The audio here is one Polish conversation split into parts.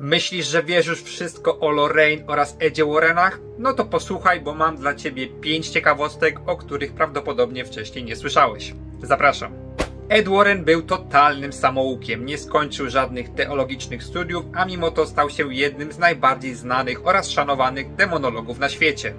Myślisz, że wiesz już wszystko o Lorraine oraz Edzie Warrenach? No to posłuchaj, bo mam dla ciebie 5 ciekawostek, o których prawdopodobnie wcześniej nie słyszałeś. Zapraszam. Ed Warren był totalnym samoukiem, nie skończył żadnych teologicznych studiów, a mimo to stał się jednym z najbardziej znanych oraz szanowanych demonologów na świecie.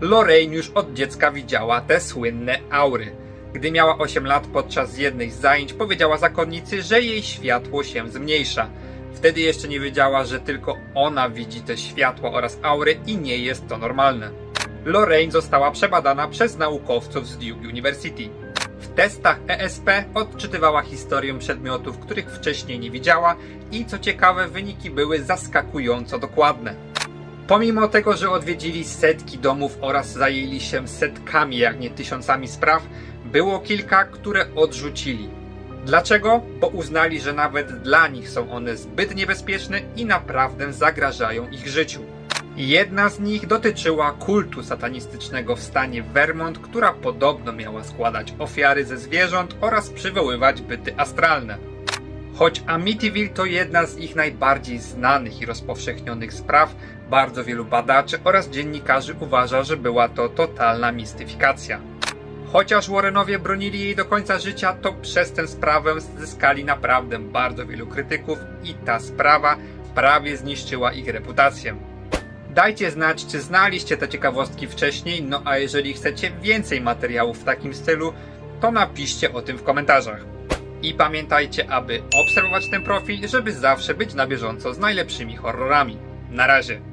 Lorraine już od dziecka widziała te słynne aury. Gdy miała 8 lat podczas jednej z zajęć powiedziała zakonnicy, że jej światło się zmniejsza. Wtedy jeszcze nie wiedziała, że tylko ona widzi te światła oraz aury i nie jest to normalne. Lorraine została przebadana przez naukowców z Duke University. W testach ESP odczytywała historię przedmiotów, których wcześniej nie widziała i co ciekawe wyniki były zaskakująco dokładne. Pomimo tego, że odwiedzili setki domów oraz zajęli się setkami, jak nie tysiącami spraw, było kilka, które odrzucili. Dlaczego? Bo uznali, że nawet dla nich są one zbyt niebezpieczne i naprawdę zagrażają ich życiu. Jedna z nich dotyczyła kultu satanistycznego w stanie Vermont, która podobno miała składać ofiary ze zwierząt oraz przywoływać byty astralne. Choć Amityville to jedna z ich najbardziej znanych i rozpowszechnionych spraw, bardzo wielu badaczy oraz dziennikarzy uważa, że była to totalna mistyfikacja. Chociaż Warrenowie bronili jej do końca życia, to przez tę sprawę zyskali naprawdę bardzo wielu krytyków i ta sprawa prawie zniszczyła ich reputację. Dajcie znać, czy znaliście te ciekawostki wcześniej, no a jeżeli chcecie więcej materiałów w takim stylu, to napiszcie o tym w komentarzach. I pamiętajcie, aby obserwować ten profil, żeby zawsze być na bieżąco z najlepszymi horrorami. Na razie.